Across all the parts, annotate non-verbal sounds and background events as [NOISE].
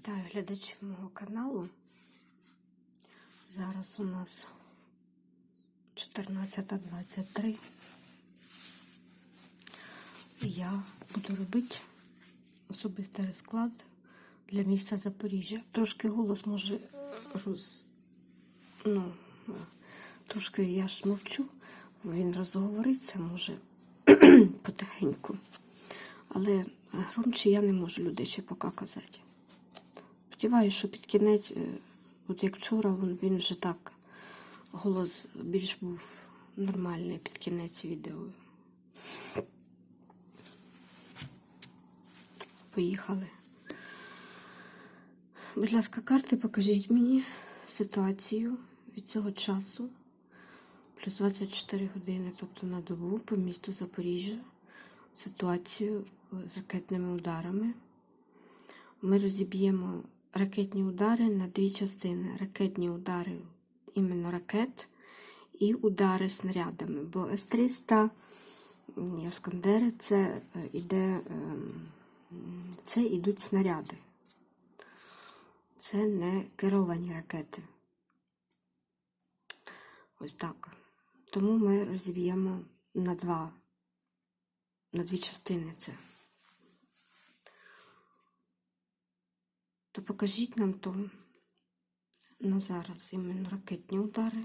Вітаю глядачів мого каналу. Зараз у нас 14.23. І я буду робити особистий розклад для міста Запоріжжя. Трошки голос може роз... ну, е, трошки я ж мовчу, він розговориться може [CLEARS THROAT] потихеньку. Але громче я не можу людей ще поки казати. Сподіваюся, що під кінець, е, от як вчора, він, він вже так, голос більш був нормальний під кінець відео. Поїхали. Будь ласка, карти, покажіть мені ситуацію від цього часу. Плюс 24 години, тобто на добу по місту Запоріжжя. Ситуацію з ракетними ударами. Ми розіб'ємо ракетні удари на дві частини. Ракетні удари іменно ракет і удари снарядами. Бо С-300 Яскандери це е, іде, ем, це ідуть снаряди. Це не керовані ракети. Ось так. Тому ми розіб'ємо на два, на дві частини це. То покажіть нам то на зараз іменно ракетні удари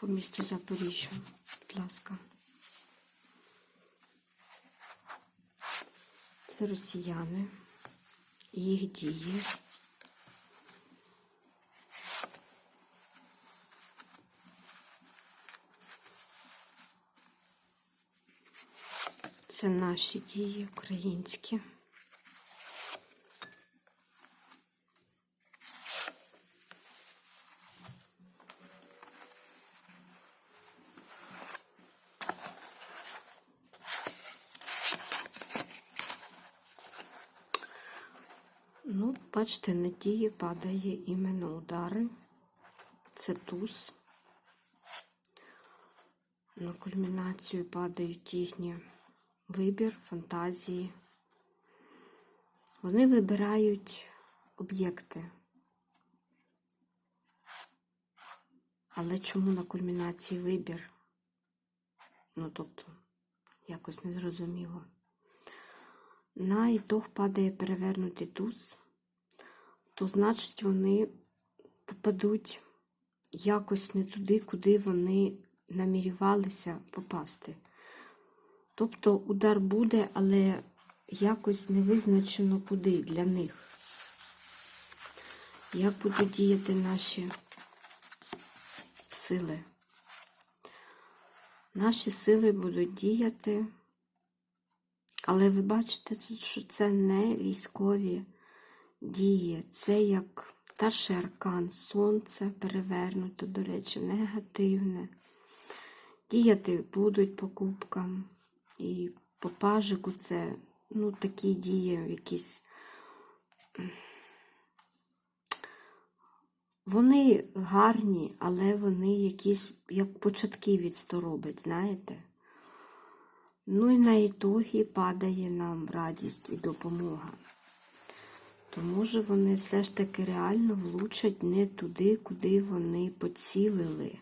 по місту Запоріжжя, будь ласка. Це росіяни, їх дії. Це наші дії українські. Ну, бачите, на дії падає іменно удари. Це туз. На кульмінацію падають їхні вибір, фантазії. Вони вибирають об'єкти. Але чому на кульмінації вибір? Ну, тобто, якось незрозуміло. На ітог падає перевернутий туз, то значить вони попадуть якось не туди, куди вони намірювалися попасти. Тобто удар буде, але якось не визначено куди для них. Як будуть діяти наші сили? Наші сили будуть діяти. Але ви бачите, що це не військові дії. Це як старший аркан, сонце перевернуто, до речі, негативне. Діяти будуть покупкам. І по пажику це ну, такі дії, якісь. Вони гарні, але вони якісь як початки відсторобить, знаєте? Ну і на ітогі падає нам радість і допомога. То може вони все ж таки реально влучать не туди, куди вони поцілили.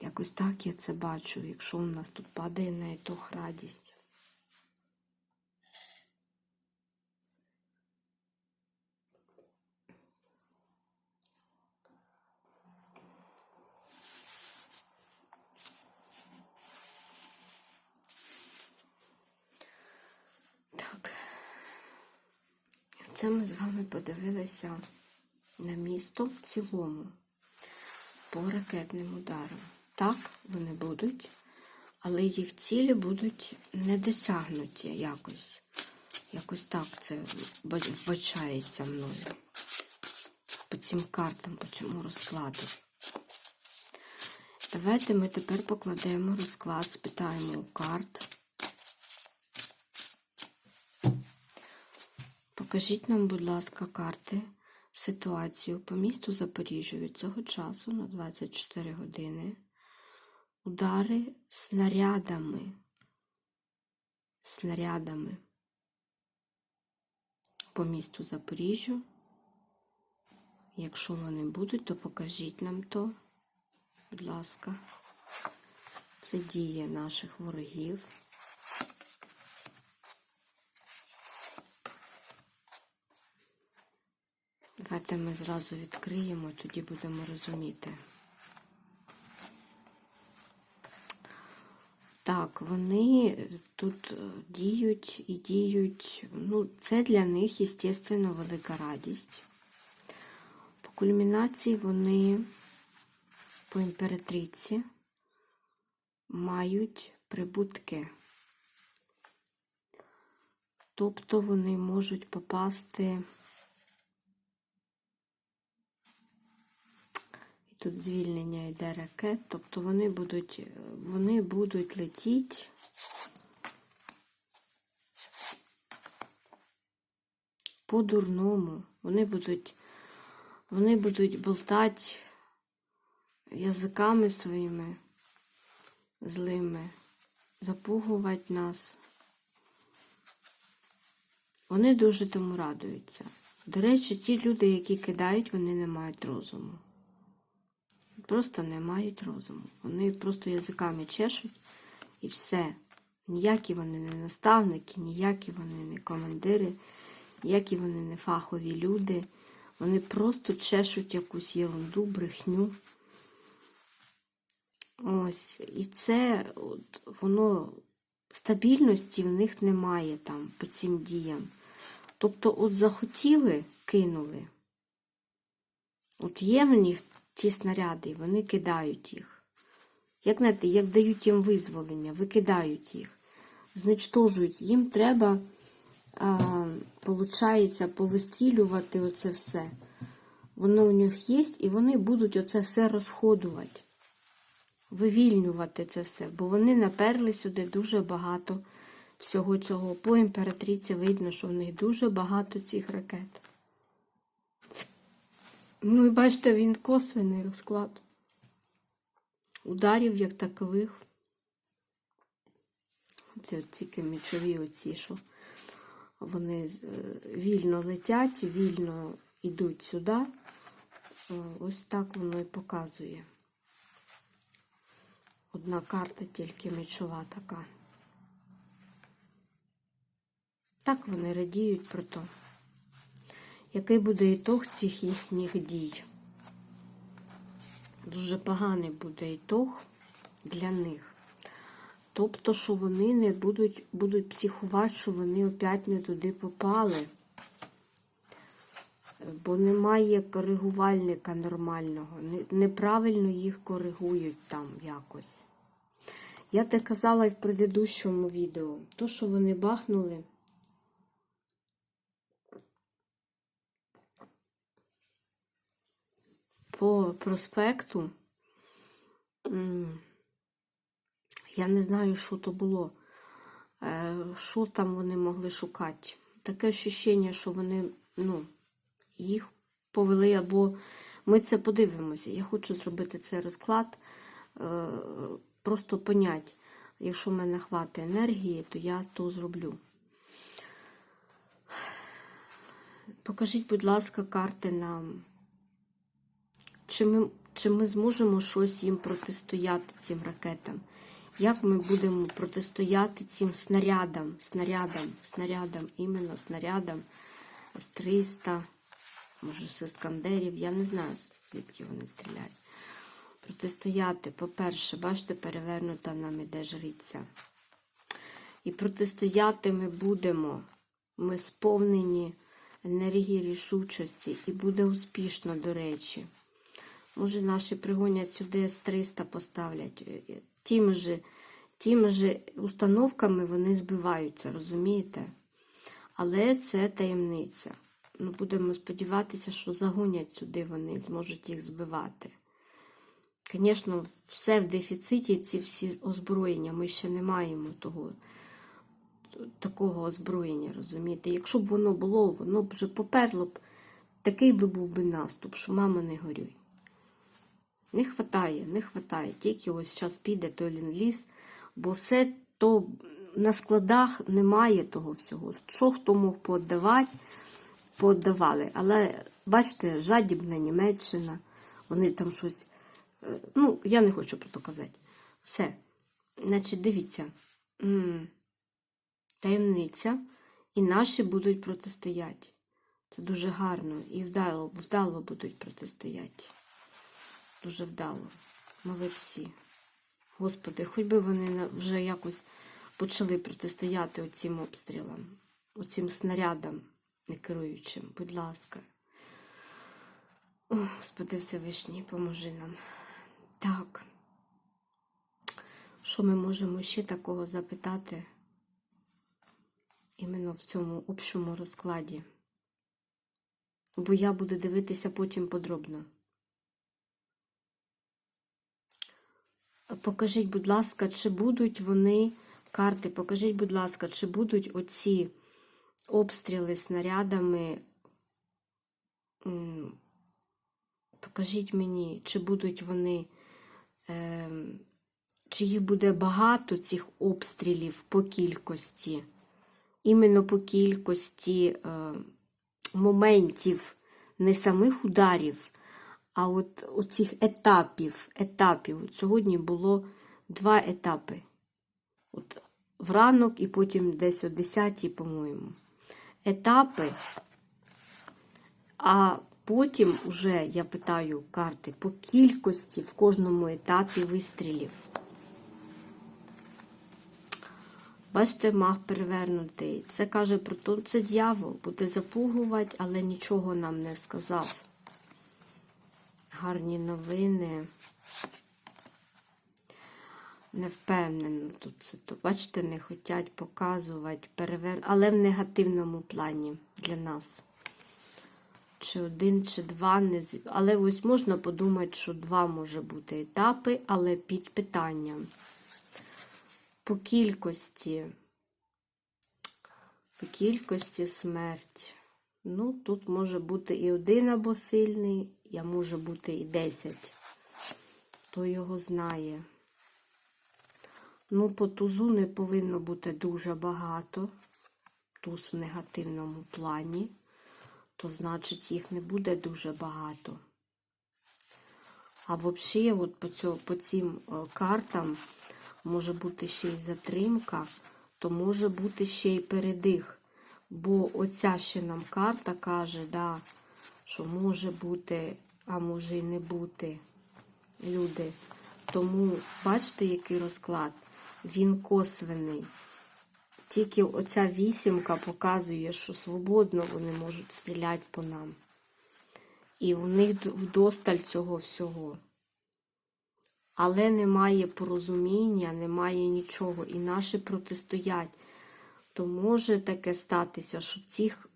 Якось так я це бачу, якщо у нас тут падає на ітог радість. Так, це ми з вами подивилися на місто в цілому по ракетним ударам. Так, вони будуть, але їх цілі будуть не досягнуті якось. Якось так це вбачається мною. По цим картам, по цьому розкладу. Давайте ми тепер покладемо розклад, спитаємо у карт. Покажіть нам, будь ласка, карти, ситуацію по місту Запоріжжя від цього часу на 24 години. Удари снарядами. Снарядами. по місту Запоріжжю. Якщо вони будуть, то покажіть нам то, будь ласка. Це дія наших ворогів. Давайте ми зразу відкриємо, тоді будемо розуміти. Так, вони тут е, діють і діють. Ну, це для них, звісно, велика радість. По кульмінації вони по імператриці мають прибутки. Тобто вони можуть попасти. Тут звільнення йде ракет, тобто вони будуть, вони будуть летіти. По-дурному. Вони будуть, вони будуть болтати язиками своїми злими, запугувати нас. Вони дуже тому радуються. До речі, ті люди, які кидають, вони не мають розуму. Просто не мають розуму. Вони просто язиками чешуть і все. Ніякі вони не наставники, ніякі вони не командири, ніякі вони не фахові люди. Вони просто чешуть якусь ерунду, брехню. Ось, і це от, воно стабільності в них немає там по цим діям. Тобто, от захотіли, кинули. От є в них ті снаряди, вони кидають їх. Як знаєте, як дають їм визволення, викидають їх, зничтожують. Їм треба, а, повистрілювати оце все. Воно у них є, і вони будуть оце все розходувати вивільнювати це все, бо вони наперли сюди дуже багато всього цього. По імператриці видно, що в них дуже багато цих ракет. Ну і бачите, він косвений розклад. Ударів як такових. Це тільки мечові оці, що вони е, вільно летять, вільно йдуть сюди. Е, Ось так воно і показує. Одна карта тільки мечова така. Так вони радіють про то. Який буде ітог цих їхніх дій? Дуже поганий буде ітог для них. Тобто, що вони не будуть будуть психувати, що вони опять не туди попали. Бо немає коригувальника нормального. Неправильно їх коригують там якось. Я те казала і в предыдущому відео. То, що вони бахнули. По проспекту. Я не знаю, що то було. Е, що там вони могли шукати. Таке ощущення, що вони, ну, їх повели, або ми це подивимося. Я хочу зробити цей розклад, е, просто понять, якщо в мене хватить енергії, то я то зроблю. Покажіть, будь ласка, карти нам. Чи ми, чи ми зможемо щось їм протистояти цим ракетам? Як ми будемо протистояти цим снарядам, снарядам, снарядам, іменно снарядам з 300, може, з Іскандерів, я не знаю, звідки вони стріляють. Протистояти, по-перше, бачите, перевернута нам іде жриця. І протистояти ми будемо. Ми сповнені енергії рішучості, і буде успішно, до речі. Може, наші пригонять сюди С-300 поставлять. Тими же, тими же установками вони збиваються, розумієте? Але це таємниця. Ну, Будемо сподіватися, що загонять сюди вони, зможуть їх збивати. Звісно, все в дефіциті, ці всі озброєння. Ми ще не маємо того, такого озброєння, розумієте? Якщо б воно було, воно б вже поперло б, такий би був би наступ, що мама не горюй. Не хватає, не хватає. Тільки ось зараз піде той ліс, бо все то на складах немає того всього. Що хто мог подавати, подавали. Але бачите, жадібна Німеччина, вони там щось. е, Ну, я не хочу про то казати. Все. Значить, дивіться. Таємниця, і наші будуть протистояти. Це дуже гарно. І вдало, вдало будуть протистояти. Дуже вдало. Молодці. Господи, хоч би вони вже якось почали протистояти оцим обстрілам, оцим снарядам некеруючим. Будь ласка. О, Господи Всевишній, поможи нам. Так. Що ми можемо ще такого запитати? Іменно в цьому общому розкладі. Бо я буду дивитися потім подробно. Покажіть, будь ласка, чи будуть вони карти, покажіть, будь ласка, чи будуть оці обстріли снарядами. Покажіть мені, чи будуть вони, ем, чи їх буде багато цих обстрілів по кількості, іменно по кількості е, моментів, не самих ударів, а от оцих етапів. етапів. От сьогодні було два етапи. От в ранок і потім десь о 10 по-моєму. Етапи. А потім уже я питаю карти по кількості в кожному етапі вистрілів. Бачите, маг перевернутий. Це каже про те, це дьявол, буде запугувати, але нічого нам не сказав. Гарні новини. Не впевнена тут це. Бачите, не хочуть показувати, перевер... але в негативному плані для нас. Чи один, чи два. Не... Але ось можна подумати, що два може бути етапи, але під питанням. По кількості. По кількості смерть. Ну, тут може бути і один або сильний, а може бути і десять. Хто його знає. Ну, по тузу не повинно бути дуже багато. Туз в негативному плані. То значить їх не буде дуже багато. А взагалі, от по, цьо, по цим е, картам може бути ще й затримка, то може бути ще й передих. Бо оця ще нам карта каже, да, що може бути, а може й не бути люди. Тому бачите, який розклад? Він косвений. Тільки оця вісімка показує, що свободно вони можуть стріляти по нам. І у них вдосталь цього всього. Але немає порозуміння, немає нічого. І наші протистоять. То може таке статися, що цих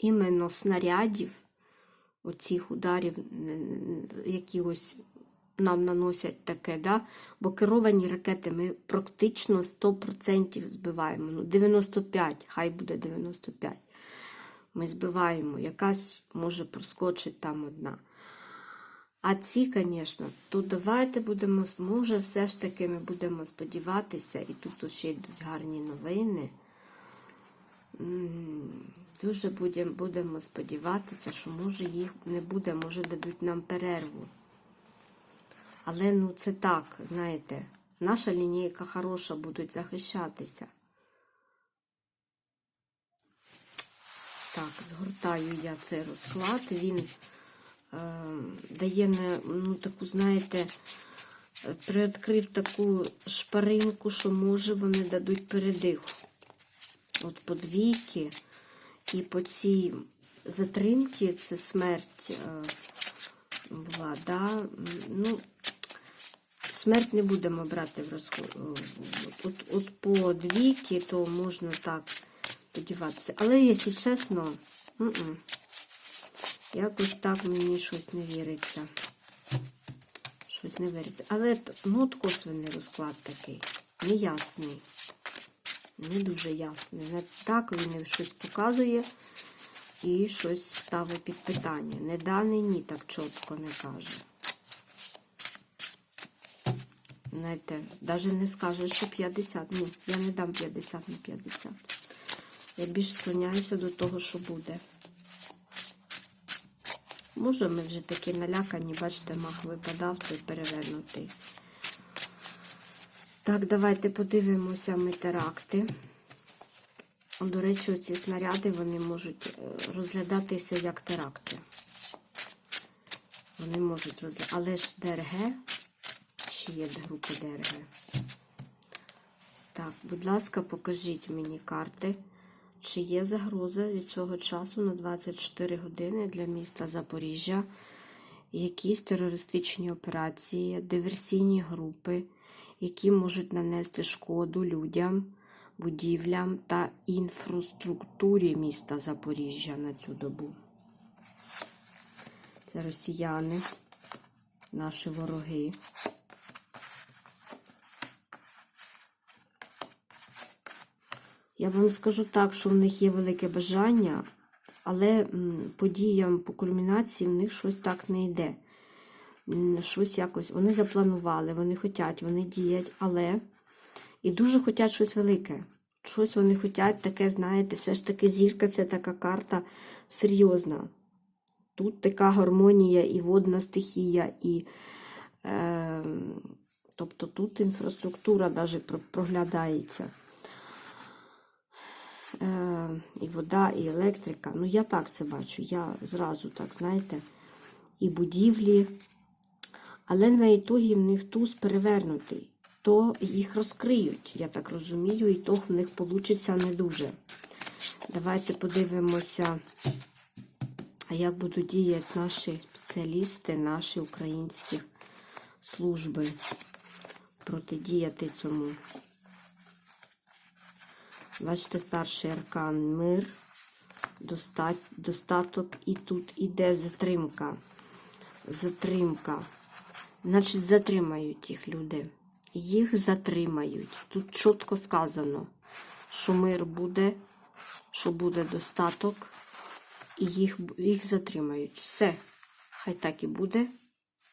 іменно снарядів, оцих ударів, які нам наносять таке, да? бо керовані ракети ми практично 100% збиваємо. Ну, 95, хай буде 95. Ми збиваємо, якась може проскочити там одна. А ці, звісно, то давайте будемо, може, все ж таки ми будемо сподіватися, і тут ще йдуть гарні новини. Дуже будемо, будемо сподіватися, що може їх не буде, може дадуть нам перерву. Але ну це так, знаєте, наша лінійка хороша, будуть захищатися. Так, згортаю я цей розклад. Він е, дає ну, таку, знаєте, приоткрив таку шпаринку, що може вони дадуть передиху. От по двійки і по цій затримці це смерть е, була, да? Ну, смерть не будемо брати в розход. От, от по двійки, то можна так сподіватися. Але, якщо чесно, м-м, якось так мені щось не віриться. Щось не віриться. Але ну, от косвений розклад такий. Неясний. Не дуже ясний. Не так він щось показує і щось ставить під питання. Не даний, ні, так чітко не каже. Знаєте, навіть не скаже, що 50. Ні, я не дам 50 на 50. Я більш склоняюся до того, що буде. Може, ми вже такі налякані, бачите, мах випадав, той перевернутий. Так, давайте подивимося ми теракти. До речі, ці снаряди вони можуть е, розглядатися як теракти. Вони можуть розглядати. Але ж ДРГ, чи є групи ДРГ. Так, будь ласка, покажіть мені карти, чи є загроза від цього часу на 24 години для міста Запоріжжя, якісь терористичні операції, диверсійні групи, які можуть нанести шкоду людям, будівлям та інфраструктурі міста Запоріжжя на цю добу. Це росіяни, наші вороги. Я вам скажу так, що в них є велике бажання, але подіям по кульмінації в них щось так не йде. Щось якось вони запланували, вони хочуть, вони діють, але і дуже хочуть щось велике. Щось вони хочуть таке, знаєте, все ж таки зірка це така карта серйозна. Тут така гармонія і водна стихія, і е, тобто тут інфраструктура навіть проглядається. Е, і вода, і електрика. Ну, я так це бачу. Я зразу так, знаєте, і будівлі. Але на ітогі в них туз перевернутий. То їх розкриють, я так розумію, і то в них вийде не дуже. Давайте подивимося, як будуть діяти наші спеціалісти, наші українські служби протидіяти цьому. Бачите, старший аркан мир, достаток, і тут іде затримка. Затримка. Значить, затримають їх люди. Їх затримають. Тут чітко сказано, що мир буде, що буде достаток, і їх, їх затримають. Все. Хай так і буде.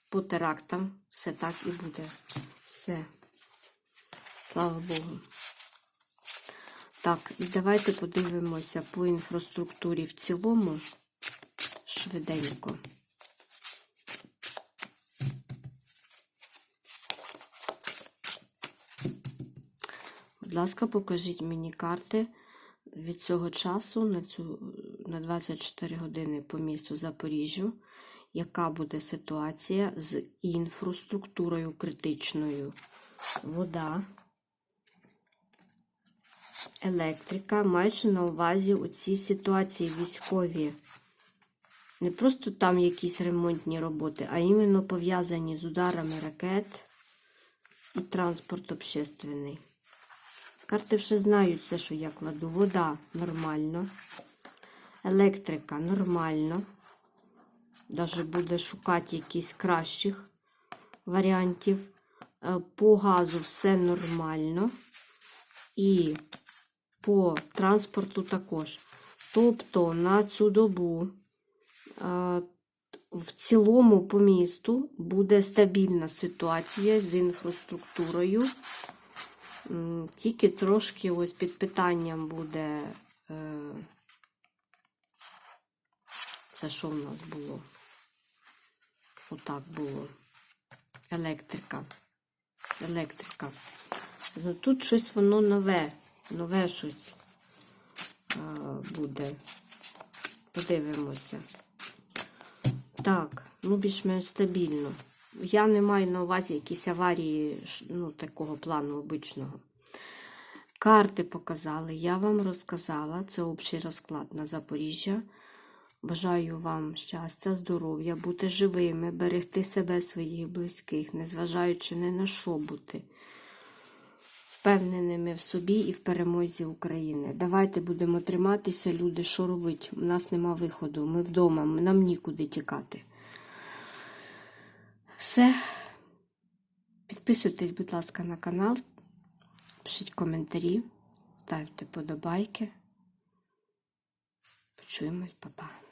По терактам все так і буде. Все. Слава Богу. Так, і давайте подивимося по інфраструктурі в цілому швиденько. Ласка, покажіть мені карти від цього часу на цю на 24 години по місту Запоріжжю. Яка буде ситуація з інфраструктурою критичною? Вода електрика, маючи на увазі у цій ситуації військові. Не просто там якісь ремонтні роботи, а іменно пов'язані з ударами ракет і транспорт общественний. Карти вже знають все, що я кладу. Вода нормально. Електрика нормально. Даже буде шукати якісь кращих варіантів. Е, По газу все нормально. І по транспорту також. Тобто на цю добу в цілому по місту буде стабільна ситуація з інфраструктурою. Тільки трошки ось під питанням буде. Е, це що в нас було? Отак було. Електрика. Електрика. Ну, Тут щось воно нове нове щось а, буде. Подивимося. Так, ну більш-менш стабільно. Я не маю на увазі якісь аварії ну, такого плану обичного. Карти показали, я вам розказала, це общий розклад на Запоріжжя. Бажаю вам щастя, здоров'я, бути живими, берегти себе, своїх близьких, незважаючи ні на що бути впевненими в собі і в перемозі України. Давайте будемо триматися, люди, що робити? У нас нема виходу. Ми вдома, нам нікуди тікати. Все. Підписуйтесь, будь ласка, на канал, пишіть коментарі, ставте подобайки. Почуємось, па-па.